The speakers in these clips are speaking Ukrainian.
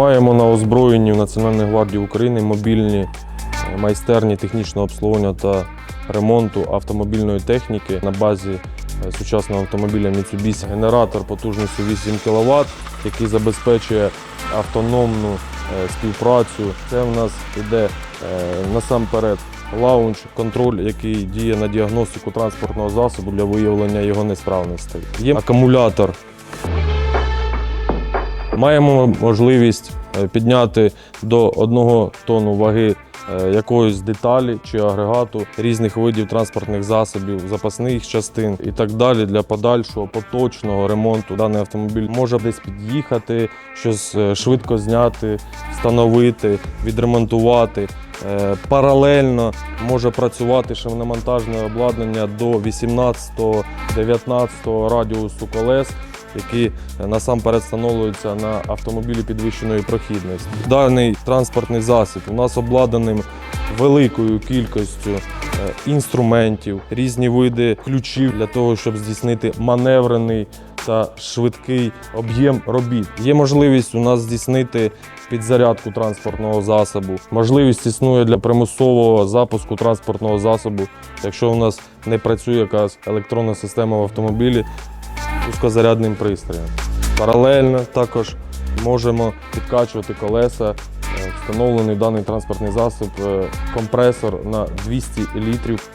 Маємо на озброєнні в Національній гвардії України мобільні е, майстерні технічного обслуговування та ремонту автомобільної техніки на базі е, сучасного автомобіля Mitsubishi. Генератор потужністю 8 кВт, який забезпечує автономну е, співпрацю. Це в нас іде е, насамперед лаунж, контроль, який діє на діагностику транспортного засобу для виявлення його несправностей. Є акумулятор Маємо можливість е, підняти до 1 тонну ваги е, якоїсь деталі чи агрегату різних видів транспортних засобів, запасних частин і так далі для подальшого поточного ремонту. Даний автомобіль може десь під'їхати, щось е, швидко зняти, встановити, відремонтувати. Паралельно може працювати шиномонтажне обладнання до 18-19 радіусу колес які насамперед встановлюються на автомобілі підвищеної прохідності. Даний транспортний засіб у нас обладнаним великою кількістю е, інструментів, різні види ключів для того, щоб здійснити маневрений та швидкий об'єм робіт. Є можливість у нас здійснити підзарядку транспортного засобу. Можливість існує для примусового запуску транспортного засобу, якщо у нас не працює якась електронна система в автомобілі, пускозарядним пристроєм. Паралельно також можемо підкачувати колеса. Е, Встановлений даний транспортний засіб е, компресор на 200 літрів.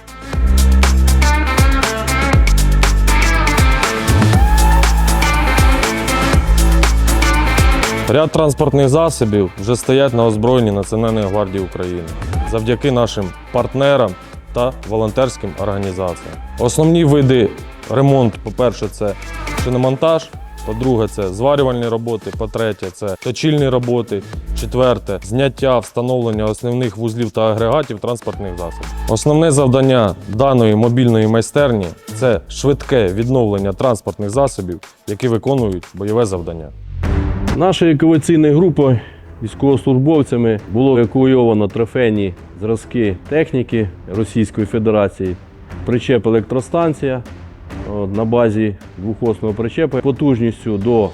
Ряд транспортних засобів вже стоять на озброєнні Національної гвардії України завдяки нашим партнерам та волонтерським організаціям. Основні види ремонту, по-перше, це шиномонтаж, по-друге, це зварювальні роботи, по-третє, це точильні роботи, четверте зняття, встановлення основних вузлів та агрегатів транспортних засобів. Основне завдання даної мобільної майстерні це швидке відновлення транспортних засобів, які виконують бойове завдання. Нашою евакуаційною групою військовослужбовцями було евакуйовано трофейні зразки техніки Російської Федерації, причеп електростанція на базі двохосного причепа потужністю до е,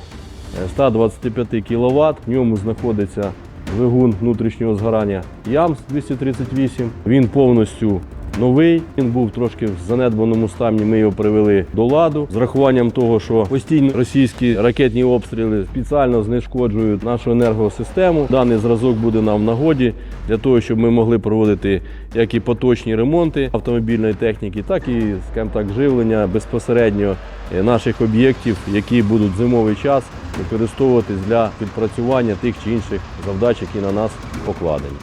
125 кВт. В ньому знаходиться двигун внутрішнього згорання ЯМС 238. Він повністю новий. Він був трошки в занедбаному стані. Ми його привели до ладу з рахуванням того, що постійно російські ракетні обстріли спеціально знешкоджують нашу енергосистему. Даний зразок буде нам в нагоді для того, щоб ми могли проводити як і поточні ремонти автомобільної техніки, так і скажімо так, живлення безпосередньо е, наших об'єктів, які будуть зимовий час використовуватись для відпрацювання тих чи інших завдач, які на нас покладені.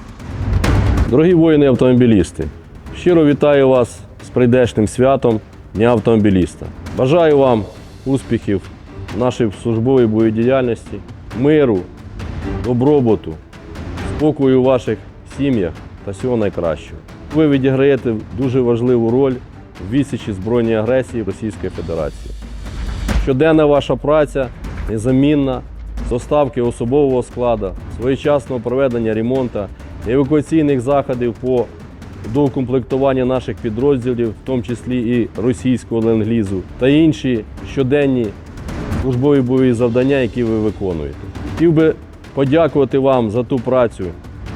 Дорогі воїни-автомобілісти, щиро вітаю вас з прийдешнім святом Дня автомобіліста. Бажаю вам успіхів в нашій службовій боєдіяльності, миру, добробуту, спокою у ваших сім'ях та всього найкращого. Ви відіграєте дуже важливу роль в відсічі збройної агресії Російської Федерації. Щоденна ваша праця незамінна, доставки особового складу, своєчасного проведення ремонту, евакуаційних заходів по доукомплектуванню наших підрозділів, в тому числі і російського ленглізу, та інші щоденні службові бойові завдання, які ви виконуєте. Хотів би подякувати вам за ту працю,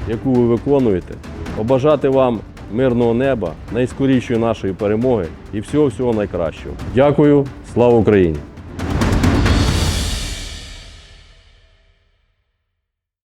яку ви виконуєте, побажати вам мирного неба, найскорішої нашої перемоги і всього всього найкращого. Дякую, слава Україні!